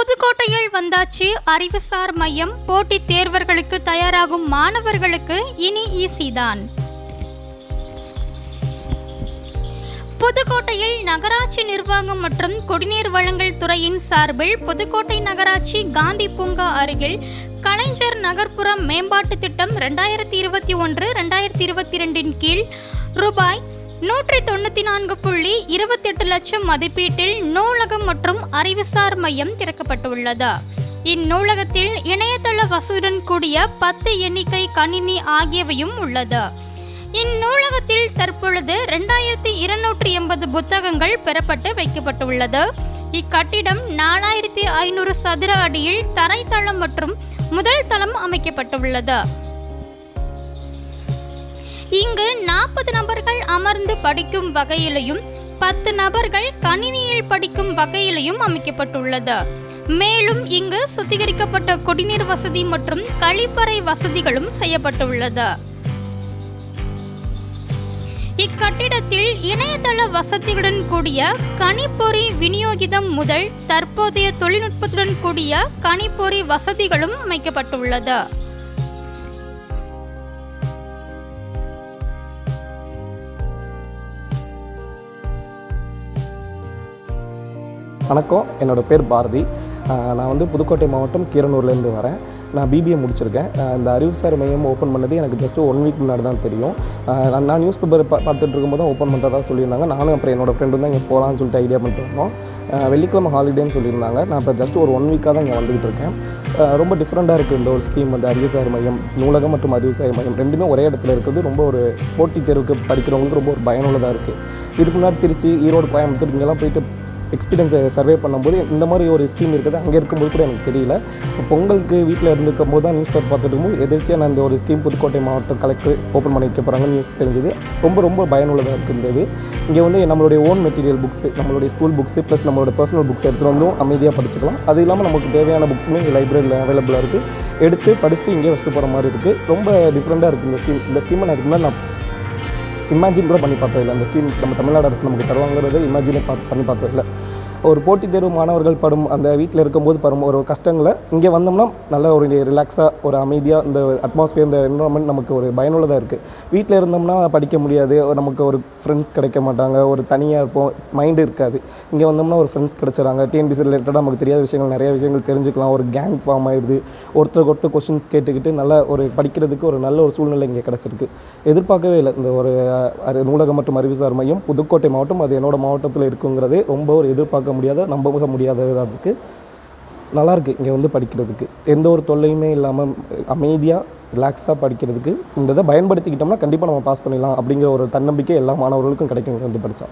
புதுக்கோட்டையில் வந்தாச்சு அறிவுசார் மையம். போட்டித் தேர்வர்களுக்கு தயாராகும் மாணவர்களுக்கு இனி ஈஸி தான் புதுக்கோட்டையில் நகராட்சி நிர்வாகம் மற்றும் குடிநீர் வழங்கல் துறையின் சார்பில் புதுக்கோட்டை நகராட்சி காந்தி பூங்கா அருகில் கலைஞர் நகர்ப்புற மேம்பாட்டு திட்டம் ரெண்டாயிரத்தி இருபத்தி ஒன்று ரெண்டாயிரத்தி இருபத்தி ரெண்டின் கீழ் ரூபாய் நூற்றி தொண்ணூற்றி நான்கு புள்ளி இருபத்தெட்டு லட்சம் மதிப்பீட்டில் நூலகம் மற்றும் அறிவுசார் மையம் திறக்கப்பட்டுள்ளது. இந்நூலகத்தில் இணையதள வசதியுடன் கூடிய பத்து எண்ணிக்கை கணினி ஆகியவையும் உள்ளது. இந்நூலகத்தில் தற்பொழுது ரெண்டாயிரத்தி இருநூற்றி எண்பது புத்தகங்கள் பெறப்பட்டு வைக்கப்பட்டுள்ளது. இக்கட்டிடம் நாலாயிரத்தி ஐநூறு சதுர அடியில் தரைத்தளம் மற்றும் முதல் தளம் அமைக்கப்பட்டுள்ளது. இங்கு நாற்பது நபர்கள் அமர்ந்து படிக்கும் வகையிலையும் பத்து நபர்கள் கணினியில் படிக்கும் வகையிலையும் அமைக்கப்பட்டுள்ளது. மேலும் இங்கு சுத்திகரிக்கப்பட்ட குடிநீர் வசதி மற்றும் கழிப்பறை வசதிகளும் செய்யப்பட்டுள்ளது. இக்கட்டிடத்தில் இணையதள வசதியுடன் கூடிய கணிப்பொறி விநியோகிதம் முதல் தற்போதைய தொழில்நுட்பத்துடன் கூடிய கணிப்பொறி வசதிகளும் அமைக்கப்பட்டுள்ளது. வணக்கம். என்னோட பேர் பாரதி. நான் வந்து புதுக்கோட்டை மாவட்டம் கீரனூர்லேருந்து வரேன். நான் பிபிஏ முடிச்சிருக்கேன். இந்த அறிவுசார் மையம் ஓப்பன் பண்ணது எனக்கு ஜஸ்ட்டு ஒன் வீக் முன்னாடி தான் தெரியும். நான் நியூஸ் பேப்பர் பா பார்த்துட்டு இருக்கும்போது தான் ஓப்பன் பண்ணுறதா சொல்லியிருந்தாங்க. நானும் அப்புறம் என்னோட ஃப்ரெண்டு தான் இங்கே போகலான்னு சொல்லிட்டு ஐடியா பண்ணிட்டு இருந்தோம் வெள்ளிக்கிழமை ஹாலிடேன்னு சொல்லியிருந்தாங்க. நான் இப்போ ஜஸ்ட் ஒரு ஒன் வீக்காக தான் இங்கே வந்துகிட்டு இருக்கேன். ரொம்ப டிஃப்ரெண்ட்டாக இருக்குது இந்த ஒரு ஸ்கீம் வந்து அறிவுசார் மையம் நூலகம் மற்றும் அறிவுசார் மையம். ரெண்டுமே ஒரே இடத்துல இருக்கிறது. ரொம்ப ஒரு போட்டித் தேர்வுக்கு படிக்கிறவங்களுக்கு ரொம்ப ஒரு பயனுள்ளதாக இருக்குது இதுக்கு முன்னாடி திருச்சி ஈரோடு கோயம்புத்தூர் இங்கெல்லாம் போயிட்டு எக்ஸ்பீரியன்ஸை சர்வே பண்ணும்போது இந்த மாதிரி ஒரு ஸ்கீம் இருக்குது. அங்கே இருக்கும்போது கூட எனக்கு தெரியல. இப்போ பொங்கலுக்கு வீட்டில் இருந்துக்கும் போது தான் நியூஸ் பேப்பர் பார்த்துட்டு எதிர்ச்சியாக நான் இந்த ஒரு ஸ்கீம் புதுக்கோட்டை மாவட்டம் கலெக்டர் ஓப்பன் பண்ணி வைக்க போகிறாங்க நியூஸ் தெரிஞ்சது. ரொம்ப ரொம்ப பயனுள்ளதாக இருந்தது இங்கே வந்து நம்மளுடைய ஓன் மெட்டீரியல் புக்ஸ் நம்மளுடைய ஸ்கூல் புக்ஸ் ப்ளஸ் நம்மளோட பர்சனல் புக்ஸ் எடுத்துகிட்டு வந்தும் அமைதியாக படிச்சுக்கலாம். அது இல்லாமல் நமக்கு தேவையான புக்ஸுமே இங்கே லைப்ரரியில் அவைலபிளாக இருக்குது எடுத்து படிச்சுட்டு இங்கே வச்சுட்டு போகிற மாதிரி இருக்குது ரொம்ப டிஃப்ரெண்ட்டாக இருக்குது இந்த ஸ்கீம் இந்த ஸ்கீமை நான் இதுக்கு முன்னாடி நான் இமேஜின் கூட பண்ணி பார்த்ததில்லை அந்த ஸ்கீம் நம்ம தமிழ்நாடு அரசு நமக்கு தருவாங்கிறது இமேஜினே பார்த்து பண்ணி பார்த்ததில்லை ஒரு போட்டித் தேர்வு மாணவர்கள் படும் அந்த வீட்டில் இருக்கும்போது படும் ஒரு கஷ்டங்களை இங்கே வந்தோம்னா நல்ல ஒரு ரிலாக்ஸாக ஒரு அமைதியாக இந்த அட்மாஸ்ஃபியர் இந்த என்வரான்மெண்ட் நமக்கு ஒரு பயனுள்ளதாக இருக்குது வீட்டில் இருந்தோம்னா படிக்க முடியாது நமக்கு ஒரு ஃப்ரெண்ட்ஸ் கிடைக்க மாட்டாங்க ஒரு தனியாக இருப்போம் மைண்டு இருக்காது. இங்கே வந்தோம்னா ஒரு ஃப்ரெண்ட்ஸ் கிடச்சிடறாங்க டிஎன்பிசி ரிலேட்டடாக நமக்கு தெரியாத விஷயங்கள் நிறைய விஷயங்கள் தெரிஞ்சுக்கலாம் ஒரு கேங் ஃபார்ம் ஆயிடுது. ஒருத்தருக்கு ஒருத்தர் கொஷின்ஸ் கேட்டுக்கிட்டு நல்ல ஒரு படிக்கிறதுக்கு ஒரு நல்ல ஒரு சூழ்நிலை இங்கே கிடச்சிருக்கு. எதிர்பார்க்கவே இல்லை இந்த ஒரு நூலகம் மற்றும் அறிவுசார் மையம் புதுக்கோட்டை மாவட்டம் அது என்னோடய மாவட்டத்தில் இருக்குங்கிறதே ரொம்ப ஒரு எதிர்பார்க்க எதிர்பார்க்க முடியாத நம்ப முடியாததாக இருக்குது நல்லாயிருக்கு இங்கே வந்து படிக்கிறதுக்கு. எந்த ஒரு தொல்லையுமே இல்லாமல் அமைதியாக ரிலாக்ஸாக படிக்கிறதுக்கு இந்த இதை பயன்படுத்திக்கிட்டோம்னா கண்டிப்பாக நம்ம பாஸ் பண்ணிடலாம் அப்படிங்கிற ஒரு தன்னம்பிக்கை எல்லா மாணவர்களுக்கும் கிடைக்கும் இங்கே வந்து படித்தா